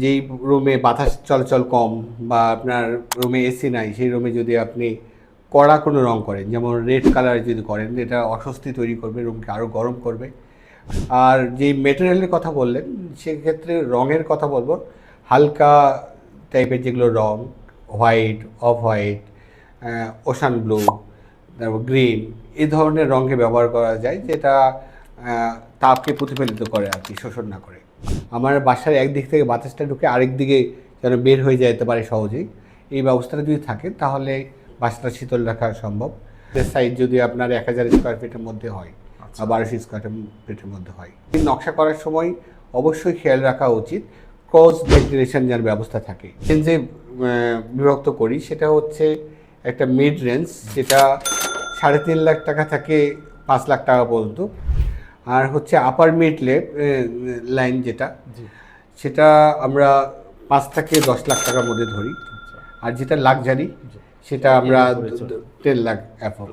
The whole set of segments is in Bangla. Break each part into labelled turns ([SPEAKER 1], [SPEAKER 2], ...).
[SPEAKER 1] যেই রুমে বাতাস চলাচল কম বা আপনার রুমে এসি নাই, সেই রুমে যদি আপনি কড়া কোনো রং করেন, যেমন রেড কালার যদি করেন, এটা অস্বস্তি তৈরি করবে রুমকে আরও গরম করবে। আর যেই মেটেরিয়ালের কথা বললেন, সেক্ষেত্রে রঙের কথা বলব, হালকা টাইপের যেগুলো রং white off white ocean blue তারপর গ্রিন এই ধরনের রঙকে ব্যবহার করা যায়, যেটা তাপকে প্রতিফলিত করে আর কি, শোষণ না করে। আমার বাসার একদিক থেকে বাতাসটা ঢুকে আরেক দিকে যেন বের হয়ে যেতে পারে সহজেই। এই ব্যবস্থাটা যদি থাকে তাহলে বাসাটা শীতল রাখা সম্ভব। সাইজ যদি আপনার এক হাজার স্কোয়ার ফিটের মধ্যে হয় বা বারোশো স্কোয়ার ফিটের মধ্যে হয়। নকশা করার সময় অবশ্যই খেয়াল রাখা উচিত। ক্রস ভেন্টিলেশন যেন ব্যবস্থা থাকে। যে বিভক্ত করি সেটা হচ্ছে একটা মিড রেঞ্জ যেটা সাড়ে তিন লাখ টাকা থেকে পাঁচ লাখ টাকা পর্যন্ত। আর হচ্ছে আপার মিড লেপ লাইন যেটা সেটা আমরা পাঁচ থেকে দশ লাখ টাকার মধ্যে ধরি। আর যেটা লাক্সারি সেটা আমরা টেন লাখ অ্যাপল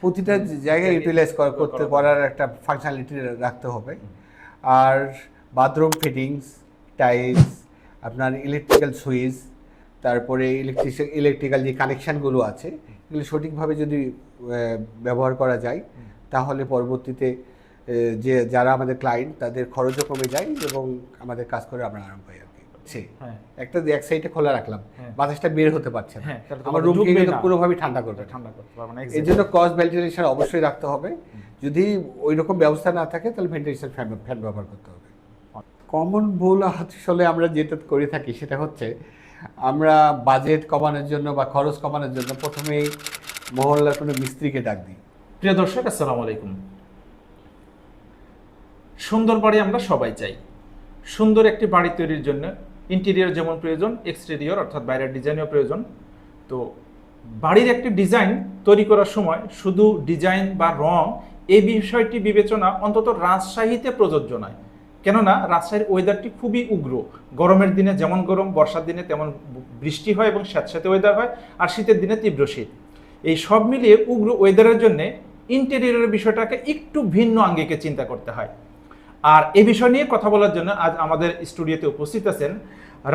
[SPEAKER 1] প্রতিটা জায়গায় ইউটিলাইজ করতে করার একটা ফাংশনালিটি রাখতে হবে। আর বাথরুম ফিটিংস টাইলস আপনার ইলেকট্রিক্যাল সুইচ তারপরে ইলেকট্রিক ইলেকট্রিক্যাল যে কানেকশানগুলো আছে এগুলো সঠিকভাবে যদি ব্যবহার করা যায় তাহলে পরবর্তীতে যে যারা আমাদের ক্লায়েন্ট তাদের খরচও কমে যায় এবং আমাদের কাজ করে আমরা আরাম পাই আর কি। সে
[SPEAKER 2] হ্যাঁ।
[SPEAKER 1] একটা এক সাইডে খোলা রাখলাম
[SPEAKER 2] হ্যাঁ।
[SPEAKER 1] বাতাসটা বের হতে পারছে না।
[SPEAKER 2] হ্যাঁ,
[SPEAKER 1] আমার
[SPEAKER 2] ঢুকবেই
[SPEAKER 1] কিন্তু
[SPEAKER 2] না।
[SPEAKER 1] পুরোভাবে ঠান্ডা করবে
[SPEAKER 2] ঠান্ডা করতে পারব না
[SPEAKER 1] এর জন্য ক্রস ভেন্টিলেশন অবশ্যই রাখতে হবে। যদি ওই রকম ব্যবস্থা না থাকে তাহলে ভেন্টিলেশন ফ্যান ফ্যান ব্যবহার করতে হবে। কমন ভুল আসলে আমরা যেটা করে থাকি সেটা হচ্ছে আমরা বাজেট কমানোর জন্য বা খরচ কমানোর জন্য প্রথমেই মহল্লার কোনো মিস্ত্রিকে ডাক দিই।
[SPEAKER 2] প্রিয় দর্শক, আসসালামু আলাইকুম। সুন্দর বাড়ি আমরা সবাই চাই। সুন্দর একটি বাড়ি তৈরির জন্য ইন্টেরিয়র যেমন প্রয়োজন এক্সটেরিয়র অর্থাৎ বাইরের ডিজাইনও প্রয়োজন। তো বাড়ির একটি ডিজাইন তৈরি করার সময় শুধু ডিজাইন বা রং এই বিষয়টি বিবেচনা অন্তত রাজশাহীতে প্রযোজ্য নয়। কেননা রাজশাহীর ওয়েদারটি খুবই উগ্র। গরমের দিনে যেমন গরম, বর্ষার দিনে তেমন বৃষ্টি হয় এবং স্যাঁতস্যাঁতে ওয়েদার হয়, আর শীতের দিনে তীব্র শীত। এই সব মিলিয়ে উগ্র ওয়েদারের জন্য ইন্টেরিয়রের বিষয়টাকে একটু ভিন্ন আঙ্গিকে চিন্তা করতে হয়। আর এই বিষয় নিয়ে কথা বলার জন্য আজ আমাদের স্টুডিওতে উপস্থিত আছেন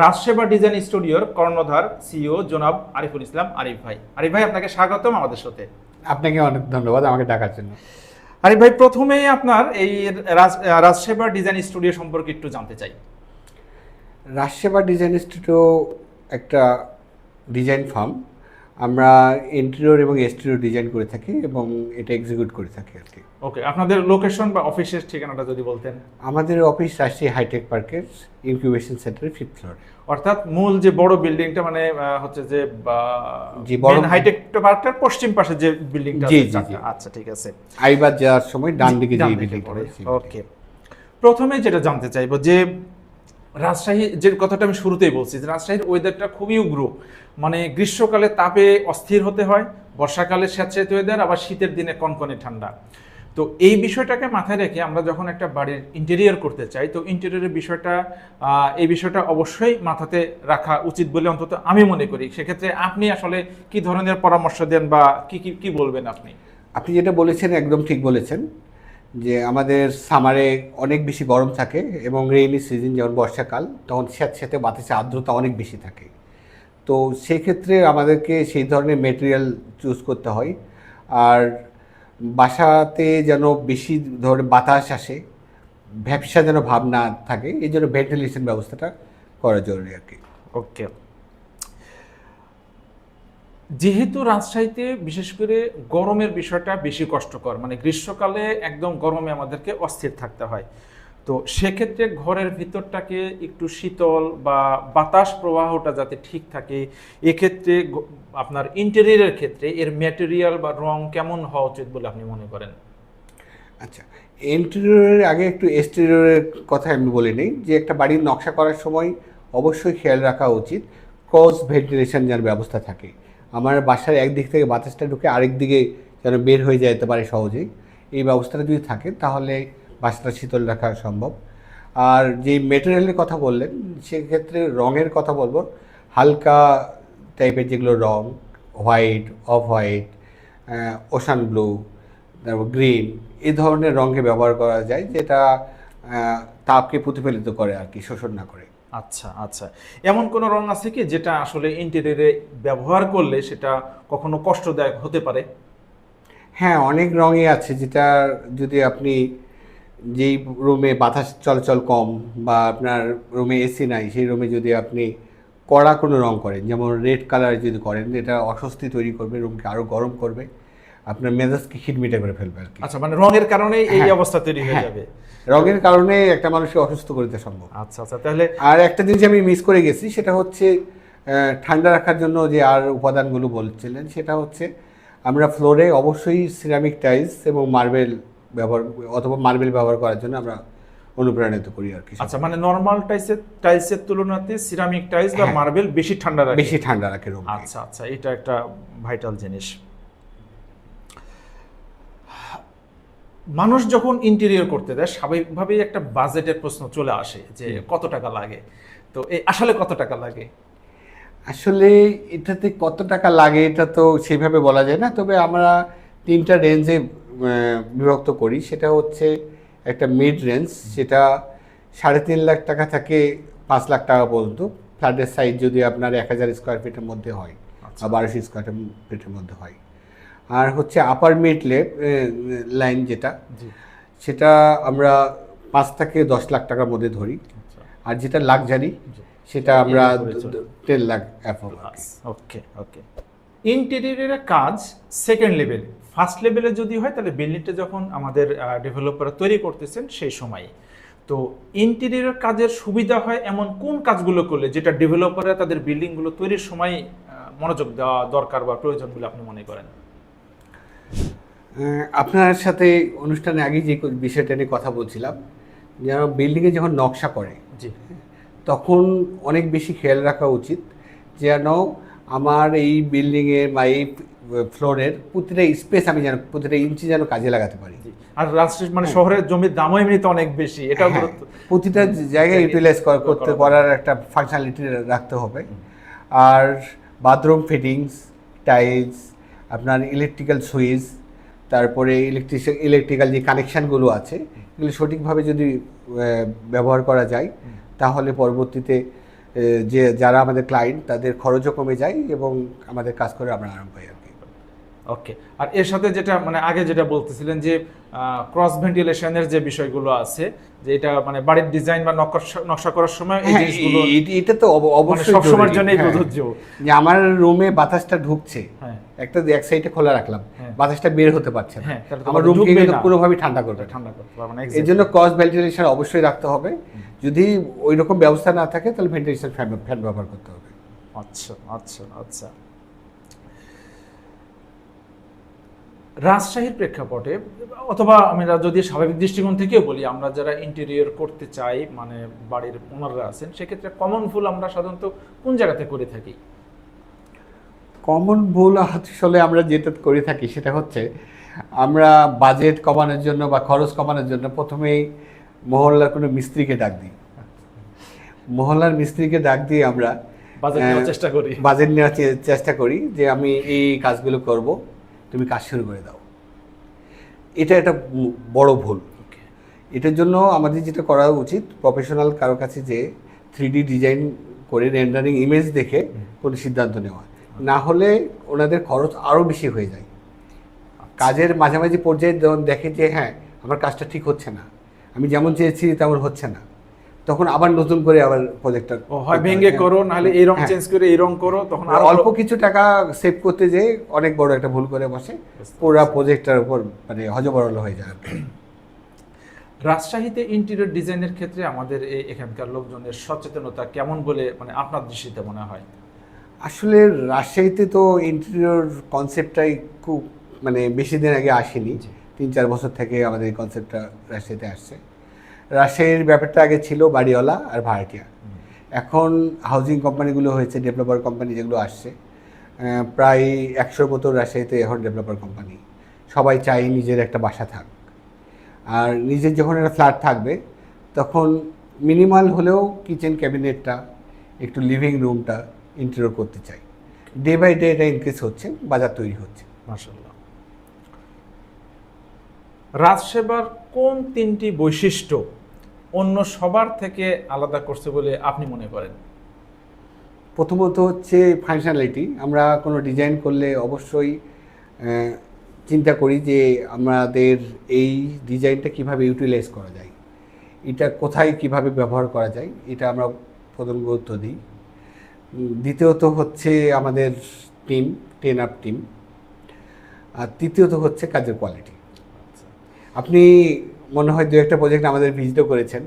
[SPEAKER 2] রাজসেবা ডিজাইন স্টুডিওর কর্ণধার সিইও জনাব আরিফুল ইসলাম আরিফ ভাই। আরিফ ভাই আপনাকে স্বাগতম আমাদের সাথে।
[SPEAKER 1] আপনাকে অনেক ধন্যবাদ আমাকে ডাকার জন্য।
[SPEAKER 2] আরিফ ভাই প্রথমেই আপনার এই রাজ রাজসেবা ডিজাইন স্টুডিও সম্পর্কে একটু জানতে চাই।
[SPEAKER 1] রাজসেবা ডিজাইন ইনস্টিটিউট একটা ডিজাইন ফার্ম। আমরা ইন্টেরিয়র এবং এক্সটেরিয়র ডিজাইন করে থাকি এবং এটা এক্সিকিউট করে থাকি আর কি।
[SPEAKER 2] ওকে আপনাদের লোকেশন বা অফিসের ঠিকানাটা যদি বলতেন।
[SPEAKER 1] আমাদের অফিস রাজশাহী হাইটেক পার্কের ইনকিউবেশন সেন্টারের ফিফথ ফ্লোর
[SPEAKER 2] অর্থাৎ মূল যে বড় বিল্ডিংটা মানে হচ্ছে যে
[SPEAKER 1] জি, বড়-
[SPEAKER 2] হাইটেক পার্কটার পশ্চিম পাশে যে বিল্ডিংটা
[SPEAKER 1] জি,
[SPEAKER 2] আছে,
[SPEAKER 1] জি।
[SPEAKER 2] আচ্ছা ঠিক আছে।
[SPEAKER 1] আইবার যাওয়ার সময় ডান দিকে যে
[SPEAKER 2] ডান
[SPEAKER 1] বিল্ডিং
[SPEAKER 2] পড়ে। ওকে প্রথমে যেটা জানতে চাইব যে রাজশাহী যে কথাটা আমি শুরুতেই বলছি, যে রাজশাহীর ওয়েদারটা খুবই উগ্র। মানে গ্রীষ্মকালে তাপে অস্থির হতে হয়, বর্ষাকালে স্যাঁতস্যাঁতে ওয়েদার আবার শীতের দিনে কনকনে ঠান্ডা। তো এই বিষয়টাকে মাথায় রেখে আমরা যখন একটা বাড়ির ইন্টেরিয়র করতে চাই, তো ইন্টেরিয়রের বিষয়টা এই বিষয়টা অবশ্যই মাথাতে রাখা উচিত বলে অন্তত আমি মনে করি। সেক্ষেত্রে আপনি আসলে কি ধরনের পরামর্শ দেন বা কি কি কি বলবেন আপনি?
[SPEAKER 1] আপনি যেটা বলেছেন একদম ঠিক বলেছেন। যে আমাদের সামারে অনেক বেশি গরম থাকে এবং রেইনি সিজন যেমন বর্ষাকাল, তখন স্যাঁতস্যাঁতে বাতাসে আর্দ্রতা অনেক বেশি থাকে। তো সেক্ষেত্রে আমাদেরকে সেই ধরনের মেটেরিয়াল চুজ করতে হয়। আর বাসাতে যেন বেশি ধরনের বাতাস আসে ভ্যাপসা যেন ভাব না থাকে, এই জন্য ভেন্টিলেশন ব্যবস্থাটা করা জরুরি আর কি।
[SPEAKER 2] ওকে যেহেতু রাজশাহীতে বিশেষ করে গরমের বিষয়টা বেশি কষ্টকর মানে গ্রীষ্মকালে একদম গরমে আমাদেরকে অস্থির থাকতে হয়। তো সেক্ষেত্রে ঘরের ভিতরটাকে একটু শীতল বা বাতাস প্রবাহটা যাতে ঠিক থাকে, এক্ষেত্রে আপনার ইন্টেরিয়রের ক্ষেত্রে এর ম্যাটেরিয়াল বা রং কেমন হওয়া উচিত বলে আপনি মনে করেন?
[SPEAKER 1] আচ্ছা ইন্টেরিয়রের আগে একটু এক্সটেরিয়রের কথা আমি বলে নিই, যে একটা বাড়ির নকশা করার সময় অবশ্যই খেয়াল রাখা উচিত ক্রস ভেন্টিলেশন যার ব্যবস্থা থাকে। আমার বাসার একদিক থেকে বাতাসটা ঢুকে আরেক দিকে যেন বের হয়ে যেতে পারে সহজেই। এই ব্যবস্থাটা যদি থাকে, তাহলে বাসাটা শীতল রাখা সম্ভব। আর যে মেটেরিয়ালের কথা বললেন, সেক্ষেত্রে রঙের কথা বলব। হালকা টাইপের যেগুলো রং white off white ocean blue তারপর গ্রিন এই ধরনের রঙকে ব্যবহার করা যায়, যেটা তাপকে প্রতিফলিত করে আর কি, শোষণ না করে।
[SPEAKER 2] আচ্ছা আচ্ছা। এমন কোন রং আছে কি যেটা আসলে ইন্টেরিয়রে ব্যবহার করলে সেটা কখনো কষ্টদায়ক হতে পারে?
[SPEAKER 1] হ্যাঁ অনেক রঙই আছে যেটা যদি আপনি যেই রুমে বাতাস চলাচল কম বা আপনার রুমে এসি নাই সেই রুমে যদি আপনি কড়া কোনো রং করেন যেমন রেড কালার যদি করেন এটা অস্বস্তি তৈরি করবে রুমকে আরও গরম করবে আপনার মেজাজকে খিটমিটে করে ফেলবে আর কি।
[SPEAKER 2] আচ্ছা মানে রঙের কারণে এই
[SPEAKER 1] হ্যাঁ,
[SPEAKER 2] অবস্থা তৈরি হয়ে
[SPEAKER 1] হ্যাঁ।
[SPEAKER 2] যাবে।
[SPEAKER 1] রঙের কারণে একটা মানুষকে অসুস্থ করে দিতে সম্ভব।
[SPEAKER 2] আচ্ছা আচ্ছা তাহলে
[SPEAKER 1] আর একটা জিনিস আমি মিস করে গেছি সেটা হচ্ছে ঠান্ডা রাখার জন্য যে আর উপাদানগুলো বলছিলেন সেটা হচ্ছে আমরা ফ্লোরে অবশ্যই সিরামিক টাইলস এবং মার্বেল ব্যবহার অথবা মার্বেল ব্যবহার করার জন্য আমরা অনুপ্রাণিত করি আর কি।
[SPEAKER 2] আচ্ছা মানে নর্মাল টাইলসের টাইলসের তুলনাতে সিরামিক টাইলস বা
[SPEAKER 1] হ্যাঁ।
[SPEAKER 2] মার্বেল বেশি ঠান্ডা রাখে।
[SPEAKER 1] বেশি ঠান্ডা রাখে রুম
[SPEAKER 2] আচ্ছা আচ্ছা এটা একটা ভাইটাল জিনিস। মানুষ যখন ইন্টেরিয়র করতে দেয় স্বাভাবিকভাবেই একটা বাজেটের প্রশ্ন চলে আসে যে কত টাকা লাগে? তো এই আসলে কত টাকা লাগে?
[SPEAKER 1] আসলে এটাতে কত টাকা লাগে এটা তো সেভাবে বলা যায় না তবে আমরা তিনটা রেঞ্জে বিভক্ত করি। সেটা হচ্ছে একটা মিড রেঞ্জ সেটা সাড়ে তিন লাখ টাকা থেকে পাঁচ লাখ টাকা পর্যন্ত। ফ্ল্যাটের সাইজ যদি আপনার এক হাজার স্কোয়ার ফিটের মধ্যে হয়
[SPEAKER 2] আচ্ছা।
[SPEAKER 1] বা বারোশো স্কোয়ার ফিটের মধ্যে হয়। আর হচ্ছে আপার মিড লেপ লাইন যেটা সেটা আমরা পাঁচ থেকে দশ লাখ টাকার মধ্যে ধরি।
[SPEAKER 2] আচ্ছা।
[SPEAKER 1] আর যেটা লাক্সারি সেটা আমরা টেন লাখ
[SPEAKER 2] ওকে ওকে ইন্টেরিয়রের কাজ সেকেন্ড লেভেল ফার্স্ট লেভেলে যদি হয় তাহলে বিল্ডিংটা যখন আমাদের ডেভেলপার তৈরি করতেছেন সেই সময়। তো ইন্টেরিয়র কাজের সুবিধা হয় এমন কোন কাজগুলো করলে যেটা ডেভেলপাররা তাদের বিল্ডিংগুলো তৈরির সময় মনোযোগ দেওয়া দরকার বা প্রয়োজন বলে আপনি মনে করেন?
[SPEAKER 1] আপনার সাথে অনুষ্ঠানে আগে যে বিষয়টা নিয়ে কথা বলছিলাম যেন বিল্ডিংয়ে যখন নকশা করে তখন অনেক বেশি খেয়াল রাখা উচিত যেন আমার এই বিল্ডিংয়ের বা এই ফ্লোরের প্রতিটা স্পেস আমি যেন প্রতিটা ইঞ্চি যেন কাজে লাগাতে পারি।
[SPEAKER 2] আর রাজশাহী মানে শহরের জমির দামও এমনিতে অনেক বেশি এটাও
[SPEAKER 1] হ্যাঁ, প্রতিটা জায়গায় ইউটিলাইজ করতে
[SPEAKER 2] করা।
[SPEAKER 1] করার একটা ফাংশনালিটি রাখতে হবে। আর বাথরুম ফিটিংস টাইলস আপনার ইলেকট্রিক্যাল সুইচ তারপরে ইলেকট্রিক ইলেকট্রিক্যাল যে কানেকশানগুলো আছে, এগুলো সঠিকভাবে যদি ব্যবহার করা যায়, তাহলে পরবর্তীতে যে, যারা আমাদের ক্লায়েন্ট তাদের খরচও কমে যায় এবং আমাদের কাজ করে আমরা আরাম পাই
[SPEAKER 2] ওকে আর এর সাথে যেটা মানে আগে যেটা বলতেছিলেন যে ক্রস ভেন্টিলেশনের যে বিষয়গুলো আছে যে এটা মানে বাড়ির ডিজাইন বা নকশা করার সময় এই
[SPEAKER 1] হ্যাঁ,
[SPEAKER 2] জিনিসগুলো
[SPEAKER 1] এটা তো
[SPEAKER 2] মানে
[SPEAKER 1] অবশ্যই
[SPEAKER 2] সবসময়ের
[SPEAKER 1] জরুরি।
[SPEAKER 2] জন্য
[SPEAKER 1] হ্যাঁ।
[SPEAKER 2] প্রযোজ্য।
[SPEAKER 1] যে আমার রুমে বাতাসটা ঢুকছে।
[SPEAKER 2] হ্যাঁ।
[SPEAKER 1] একটা এক সাইডে খোলা রাখলাম। বাতাসটা বের হতে পারছে না। আমার রুমকে
[SPEAKER 2] ঢুকবেই
[SPEAKER 1] কিন্তু পুরোভাবে ঠান্ডা করবে
[SPEAKER 2] ঠান্ডা করতে পারবে না
[SPEAKER 1] এই জন্য ক্রস ভেন্টিলেশন অবশ্যই রাখতে হবে। যদি ওই রকম ব্যবস্থা না থাকে তাহলে ভেন্টিলেশন ফ্যান ব্যবহার করতে হবে।
[SPEAKER 2] আচ্ছা আচ্ছা আচ্ছা। রাজশাহীর প্রেক্ষাপটে অথবা আমরা যদি স্বাভাবিক দৃষ্টিকোণ থেকেও বলি আমরা যারা ইন্টেরিয়র করতে চাই মানে বাড়ির ওনাররা আছেন সেক্ষেত্রে কমন ফুল আমরা সাধারণত কোন জায়গাতে করে থাকি?
[SPEAKER 1] কমন ভুল আসলে আমরা যেটা করে থাকি সেটা হচ্ছে আমরা বাজেট কমানোর জন্য বা খরচ কমানোর জন্য প্রথমেই মহল্লার কোনো মিস্ত্রিকে ডাক দিই। মহল্লার মিস্ত্রিকে ডাক দিয়ে আমরা
[SPEAKER 2] বাজেট নেওয়ার চেষ্টা করি।
[SPEAKER 1] বাজেট নেওয়ার চেষ্টা করি যে আমি এই কাজগুলো করব। তুমি কাজ শুরু করে দাও। এটা একটা বড় ভুল। এটার জন্য আমাদের যেটা করা উচিত প্রফেশনাল কারও কাছে যে থ্রি ডিজাইন করে রেন্ডারিং ইমেজ দেখে কোনো সিদ্ধান্ত নেওয়া। না হলে ওনাদের খরচ আরও বেশি হয়ে যায়। কাজের মাঝামাঝি পর্যায়ে যখন দেখে যে হ্যাঁ আমার কাজটা ঠিক হচ্ছে না। আমি যেমন চেয়েছি, তেমন হচ্ছে না। তখন আবার নতুন করে আবার প্রজেক্টটা
[SPEAKER 2] হয় ভেঙে করো নাহলে এই রং
[SPEAKER 1] হ্যাঁ।
[SPEAKER 2] চেঞ্জ করে এই রং করো তখন
[SPEAKER 1] আর অল্প কিছু টাকা সেভ করতে যেয়ে অনেক বড় একটা ভুল করে বসে। পুরো প্রজেক্টটার উপর মানে হজবরল হয়ে যায়
[SPEAKER 2] রাজশাহীতে ইন্টেরিয়র ডিজাইনের ক্ষেত্রে আমাদের এই এখানকার লোকজনের সচেতনতা কেমন বলে মানে আপনার দৃষ্টিতে মনে হয়?
[SPEAKER 1] আসলে রাজশাহীতে তো ইন্টেরিয়র কনসেপ্টটাই খুব মানে বেশি দিন আগে আসেনি। তিন চার বছর থেকে আমাদের এই কনসেপ্টটা রাজশাহীতে আসছে। রাজশাহীর ব্যাপারটা আগে ছিল বাড়িওয়ালা আর ভাড়াটিয়া। এখন হাউজিং কোম্পানিগুলো হয়েছে ডেভেলপার কোম্পানি যেগুলো আসছে প্রায় একশোর মতো রাজশাহীতে এখন ডেভেলপার কোম্পানি সবাই চাই নিজের একটা বাসা থাক। আর নিজের যখন একটা ফ্ল্যাট থাকবে, তখন মিনিমাল হলেও কিচেন ক্যাবিনেটটা একটু লিভিং রুমটা ইন্টেরিয়র করতে চাই। ডে বাই ডে এটা ইনক্রিজ হচ্ছে, বাজার তৈরি হচ্ছে।
[SPEAKER 2] মাশাল্লাহ রাজসেবার কোন তিনটি বৈশিষ্ট্য অন্য সবার থেকে আলাদা করছে বলে আপনি মনে করেন?
[SPEAKER 1] প্রথমত হচ্ছে ফাংশনালিটি আমরা কোনো ডিজাইন করলে অবশ্যই চিন্তা করি যে আমাদের এই ডিজাইনটা কীভাবে ইউটিলাইজ করা যায় এটা কোথায় কীভাবে ব্যবহার করা যায় এটা আমরা প্রথম গুরুত্ব দিই। দ্বিতীয়ত হচ্ছে আমাদের টিম টেন আপ টিম আর তৃতীয়ত হচ্ছে কাজের কোয়ালিটি আপনি মনে হয় দু একটা প্রজেক্ট আমাদের ভিজিটও করেছেন।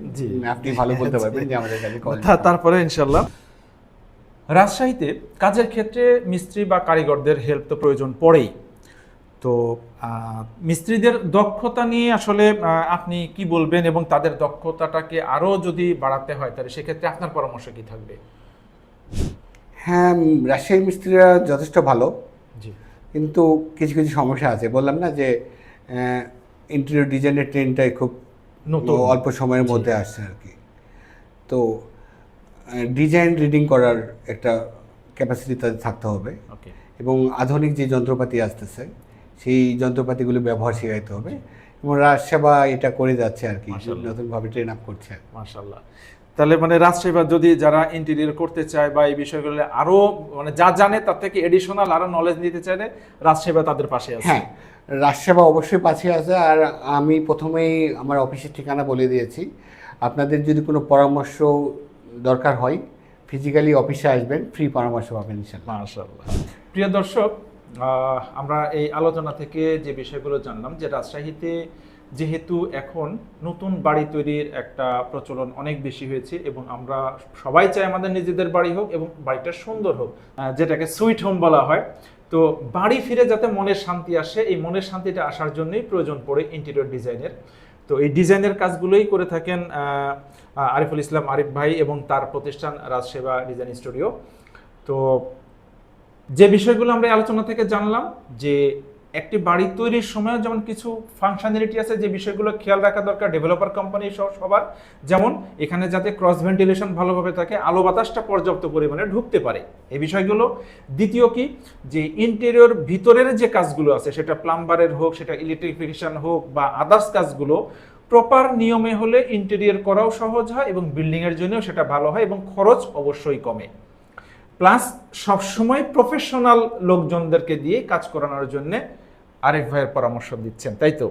[SPEAKER 1] আপনি ভালো বলতে পারবেন যে আমাদের কোয়ালিটি
[SPEAKER 2] তারপরে ইনশাল্লাহ রাজশাহীতে কাজের ক্ষেত্রে মিস্ত্রি বা কারিগরদের হেল্প তো প্রয়োজন পড়েই। তো মিস্ত্রিদের দক্ষতা নিয়ে আসলে আপনি কি বলবেন এবং তাদের দক্ষতাটাকে আরও যদি বাড়াতে হয় তাহলে সেক্ষেত্রে আপনার পরামর্শ কি থাকবে?
[SPEAKER 1] হ্যাঁ রাজশাহী মিস্ত্রিরা যথেষ্ট ভালো।
[SPEAKER 2] জি।
[SPEAKER 1] কিন্তু কিছু কিছু সমস্যা আছে। বললাম না যে ইন্টেরিয়র ডিজাইনের ট্রেনটাই খুব
[SPEAKER 2] নতুন।
[SPEAKER 1] অল্প সময়ের মধ্যে আসছে আর কি। তো ডিজাইন রিডিং করার একটা ক্যাপাসিটি তাদের থাকতে হবে। এবং আধুনিক যে যন্ত্রপাতি আসতেছে সেই যন্ত্রপাতিগুলো ব্যবহার শেখাইতে হবে। এবং রাজসেবা এটা করে যাচ্ছে আর কি নতুনভাবে ট্রেন আপ করছে।
[SPEAKER 2] মাশাল্লাহ তাহলে মানে রাজসেবা যদি যারা ইন্টেরিয়র করতে চায় বা এই বিষয়গুলো আরও মানে যা জানে তার থেকে এডিশনাল আরও নলেজ নিতে চাইলে রাজসেবা তাদের পাশে আছে।
[SPEAKER 1] হ্যাঁ রাজসেবা অবশ্যই পাশে আছে, আর আমি প্রথমেই আমার অফিসের ঠিকানা বলে দিয়েছি। আপনাদের যদি কোনো পরামর্শ দরকার হয় ফিজিক্যালি অফিসে আসবেন ফ্রি পরামর্শ পাবেন
[SPEAKER 2] প্রিয় দর্শক আমরা এই আলোচনা থেকে যে বিষয়গুলো জানলাম, যে রাজশাহীতে যেহেতু এখন নতুন বাড়ি তৈরির একটা প্রচলন অনেক বেশি হয়েছে এবং আমরা সবাই চাই আমাদের নিজেদের বাড়ি হোক এবং বাড়িটা সুন্দর হোক যেটাকে সুইট হোম বলা হয়। তো বাড়ি ফিরে যাতে মনের শান্তি আসে, এই মনের শান্তিটা আসার জন্যই প্রয়োজন পড়ে ইন্টেরিয়র ডিজাইনের তো এই ডিজাইনের কাজগুলোই করে থাকেন আরিফুল ইসলাম, আরিফ ভাই এবং তার প্রতিষ্ঠান রাজসেবা ডিজাইন স্টুডিও তো যে বিষয়গুলো আমরা আলোচনা থেকে জানলাম, যে একটি বাড়ি তৈরির সময় যেমন কিছু ফাংশনালিটি আছে, যে বিষয়গুলো খেয়াল রাখা দরকার ডেভেলপার কোম্পানি সহ সবার। যেমন এখানে যাতে ক্রস ভেন্টিলেশন ভালোভাবে থাকে, আলো বাতাসটা পর্যাপ্ত পরিমাণে ঢুকতে পারে। এই বিষয়গুলো। দ্বিতীয় কি? যে ইন্টেরিয়র ভিতরের যে কাজগুলো আছে, সেটা প্লাম্বারের হোক, সেটা ইলেকট্রিফিকেশন হোক বা আদার্স কাজগুলো প্রপার নিয়মে হলে ইন্টেরিয়র করাও সহজ হয় এবং বিল্ডিংয়ের জন্যও সেটা ভালো হয় এবং খরচ অবশ্যই কমে। প্লাস সবসময় প্রফেশনাল লোকজনদেরকে দিয়ে কাজ করানোর জন্য আরেক ভাইয়ের পরামর্শ দিচ্ছেন তাই তো?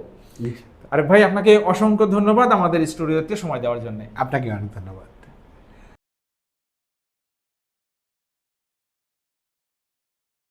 [SPEAKER 2] আরেক ভাই আপনাকে অসংখ্য ধন্যবাদ আমাদের স্টুডিওতে সময় দেওয়ার জন্য।
[SPEAKER 1] আপনাকে অনেক ধন্যবাদ।